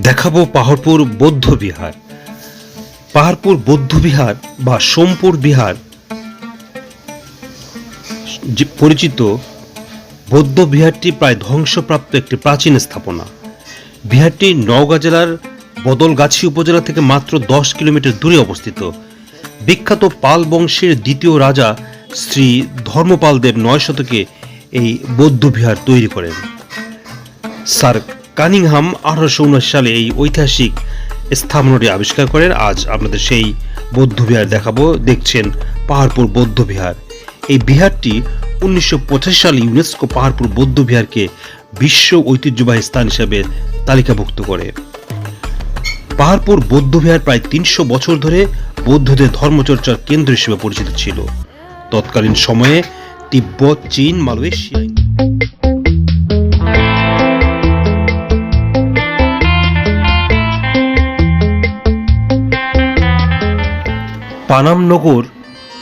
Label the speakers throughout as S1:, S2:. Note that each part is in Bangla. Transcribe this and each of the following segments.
S1: দেখাবো পাহাড়পুর বৌদ্ধ বিহার। পাহাড়পুর বৌদ্ধ বিহার বা সোমপুর বিহার পরিচিত, বৌদ্ধ বিহারটি প্রায় ধ্বংসপ্রাপ্ত একটি প্রাচীন স্থাপনা। বিহারটি নওগাঁ জেলার বদলগাছি উপজেলা থেকে মাত্র দশ কিলোমিটার দূরে অবস্থিত। বিখ্যাত পাল বংশের দ্বিতীয় রাজা শ্রী ধর্মপাল দেব নয় শতকে এই বৌদ্ধ বিহার তৈরি করেন। স্যার কানিংহাম আঠারোশো উনআশি সালে এই ঐতিহাসিক স্থাপনাটি আবিষ্কার করেন। আজ আপনাদের সেই বৌদ্ধ বিহার দেখাবো। দেখছেন পাহাড়পুর বৌদ্ধ বিহার। এই বিহারটি উনিশশো পঁচাশি সালে ইউনেস্কো পাহাড়পুর বৌদ্ধ বিহারকে বিশ্ব ঐতিহ্যবাহী স্থান হিসেবে তালিকাভুক্ত করে। পাহাড়পুর বৌদ্ধ বিহার প্রায় তিনশো বছর ধরে বৌদ্ধদের ধর্মচর্চার কেন্দ্র হিসেবে পরিচিত ছিল। তৎকালীন সময়ে তিব্বত, চীন মালয়েশিয়ায় পানাম নগর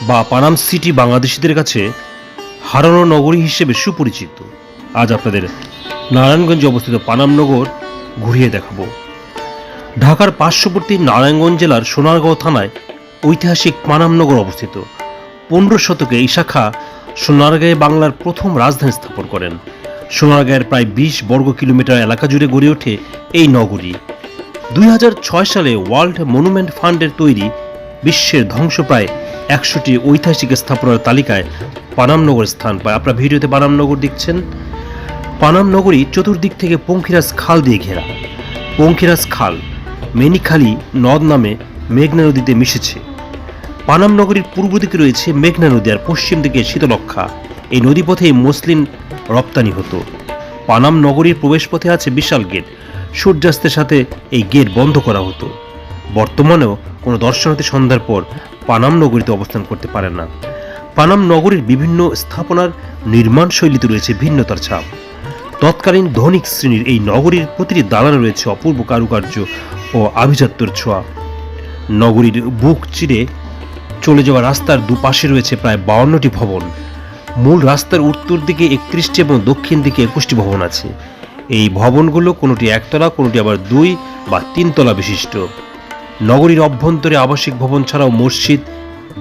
S1: বা পানাম সিটি বাংলাদেশিদের কাছে হারানো নগরী হিসেবে সুপরিচিত। আজ আপনাদের নারায়ণগঞ্জে অবস্থিত পানাম নগর ঘুরিয়ে দেখাবো। ঢাকার পার্শ্ববর্তী নারায়ণগঞ্জ জেলার সোনারগাঁও থানায় ঐতিহাসিক পানামনগর অবস্থিত। পনেরো শতকে এই শাখা সোনারগাঁয়ে বাংলার প্রথম রাজধানী স্থাপন করেন। সোনারগাঁয়ের প্রায় বিশ বর্গ কিলোমিটার এলাকা জুড়ে গড়ে ওঠে এই নগরী। দুই হাজার ছয় সালে ওয়ার্ল্ড মনুমেন্ট ফান্ডের তৈরি বিশ্বের ধ্বংস ধ্বংসপ্রায় একশোটি ঐতিহাসিক স্থাপনার তালিকায় পানামনগর স্থান পায়। আপনারা ভিডিওতে পানামনগর দেখছেন। পানামনগরী চতুর্দিক থেকে পঙ্খিরাজ খাল দিয়ে ঘেরা। পঙ্খিরাজ খাল মেনিখালি নদ নামে মেঘনা নদীতে মিশেছে। পানাম নগরীর পূর্ব দিকে রয়েছে মেঘনা নদী আর পশ্চিম দিকে শীতলক্ষা এই নদীপথেই মসলিন রপ্তানি হতো। পানাম নগরীর প্রবেশপথে আছে বিশাল গেট। সূর্যাস্তের সাথে এই গেট বন্ধ করা হতো। বর্তমানেও কোনো দর্শনার্থী সন্ধ্যার পর পানাম নগরীতে অবস্থান করতে পারে না। পানাম নগরীর বিভিন্ন স্থাপনার নির্মাণ শৈলীতে রয়েছে ভিন্নতার ছাপ। তৎকালীন ধনিক শ্রেণির এই নগরীর প্রতিটি দালানে রয়েছে অপূর্ব কারুকার্য ও আভিজাত্যর ছোঁয়া। নগরীর বুক চিরে চলে যাওয়া রাস্তার দুপাশে রয়েছে প্রায় বাউন্নটি ভবন। মূল রাস্তার উত্তর দিকে একত্রিশটি এবং দক্ষিণ দিকে একুশটি ভবন আছে। এই ভবনগুলো কোনোটি একতলা, কোনোটি আবার দুই বা তিনতলা বিশিষ্ট। নগরীর অভ্যন্তরে আবাসিক ভবন ছাড়াও মসজিদ,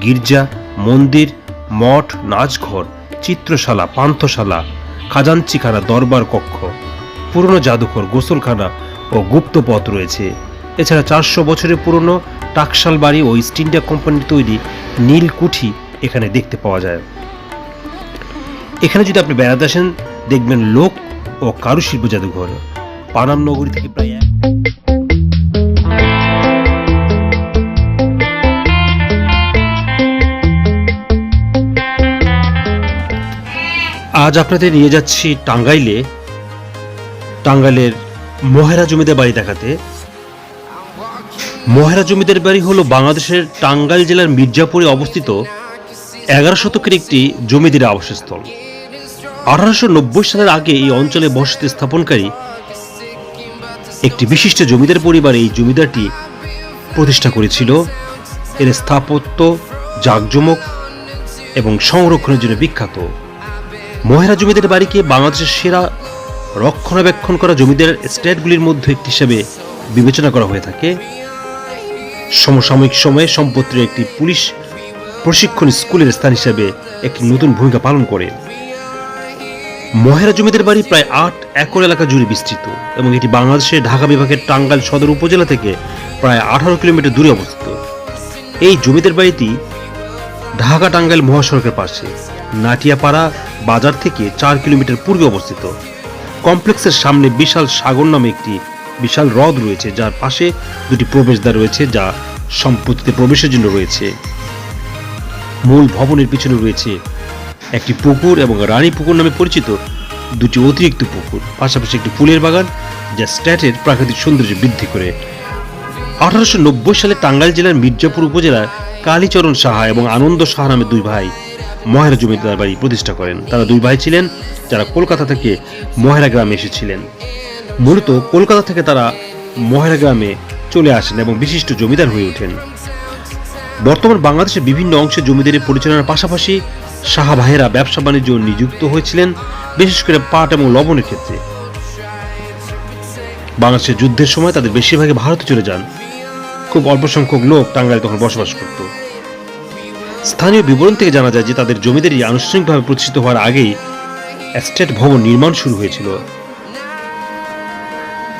S1: গির্জা, মন্দির, মঠ, নাচঘর, চিত্রশালা, পান্থশালা, খাজাঞ্চিখানা, দরবার কক্ষ, পুরনো জাদুঘর, গোসলখানা ও গুপ্তপথ রয়েছে। এছাড়া চারশো বছরের পুরনো টাকশাল বাড়ি ও ইস্ট ইন্ডিয়া কোম্পানির তৈরি নীলকুঠি এখানে দেখতে পাওয়া যায়। এখানে যদি আপনি বেড়াতে আসেন, দেখবেন লোক ও কারুশিল্প জাদুঘর। পানাম নগরী থেকে প্রায় আজ আপনাদের নিয়ে যাচ্ছি টাঙ্গাইলে, টাঙ্গাইলের মহেরা জমিদার বাড়ি দেখাতে। মহেরা জমিদার বাড়ি হলো বাংলাদেশের টাঙ্গাইল জেলার মির্জাপুরে অবস্থিত এগারো শতকের একটি জমিদারি আবাসস্থল। আঠারোশো নব্বই সালের আগে এই অঞ্চলে বসতি স্থাপনকারী একটি বিশিষ্ট জমিদার পরিবার এই জমিদারটি প্রতিষ্ঠা করেছিল। এর স্থাপত্য জাঁকজমক এবং সংরক্ষণের জন্য বিখ্যাত। মহেরা জমিদের বাড়িকে বাংলাদেশের সেরা রক্ষণাবেক্ষণ করা জমিদার স্টেটগুলির মধ্যে একটি হিসেবে বিবেচনা করা হয়ে থাকে। সমসাময়িক সময়ে সম্পত্তির একটি পুলিশ প্রশিক্ষণ স্কুলের স্থান হিসেবে একটি নতুন ভূমিকা পালন করে। মহেরা জমিদের বাড়ি প্রায় আট একর এলাকা জুড়ে বিস্তৃত এবং এটি বাংলাদেশের ঢাকা বিভাগের টাঙ্গাইল সদর উপজেলা থেকে প্রায় আঠারো কিলোমিটার দূরে অবস্থিত। এই জমিদের বাড়িটি ঢাকা টাঙ্গাইল মহাসড়কের পাশে নাটিয়াপাড়া বাজার থেকে চার কিলোমিটার পূর্বে অবস্থিত। কমপ্লেক্সের সামনে বিশাল সাগর নামে একটি বিশাল হ্রদ রয়েছে, যার পাশে দুটি প্রবেশদ্বার রয়েছে, যা সম্পত্তিতে প্রবেশের জন্য রয়েছে। মূল ভবনের পিছনে রয়েছে একটি পুকুর এবং রানী পুকুর নামে পরিচিত দুটি অতিরিক্ত পুকুর। পাশাপাশি একটি ফুলের বাগান, যা স্ট্যাটের প্রাকৃতিক সৌন্দর্য বৃদ্ধি করে। আঠারোশো নব্বই সালে টাঙ্গাইল জেলার মির্জাপুর উপজেলার কালীচরণ সাহা এবং আনন্দ সাহা নামে দুই ভাই মহেরা জমিদার বাড়ি প্রতিষ্ঠা করেন। তারা দুই ভাই ছিলেন, যারা কলকাতা থেকে মহেরা গ্রামে এসেছিলেন। মূলত কলকাতা থেকে তারা মহেরা গ্রামে চলে আসেন এবং বিশিষ্ট জমিদার হয়ে ওঠেন। বর্তমান বাংলাদেশের বিভিন্ন অংশে জমিদারি পরিচালনার পাশাপাশি সাহা ভাইয়েরা ব্যবসা বাণিজ্য নিযুক্ত হয়েছিলেন, বিশেষ করে পাট এবং লবণের ক্ষেত্রে। বাংলাদেশের যুদ্ধের সময় তাদের বেশিরভাগই ভারতে চলে যান। খুব অল্প সংখ্যক লোক টাঙ্গাইলে তখন বসবাস করত। স্থানীয় বিবরণ থেকে জানা যায় যে তাদের জমিদারি আনুষ্ঠানিকভাবে প্রতিষ্ঠিত হওয়ার আগেই এস্টেট ভবন নির্মাণ শুরু হয়েছিল।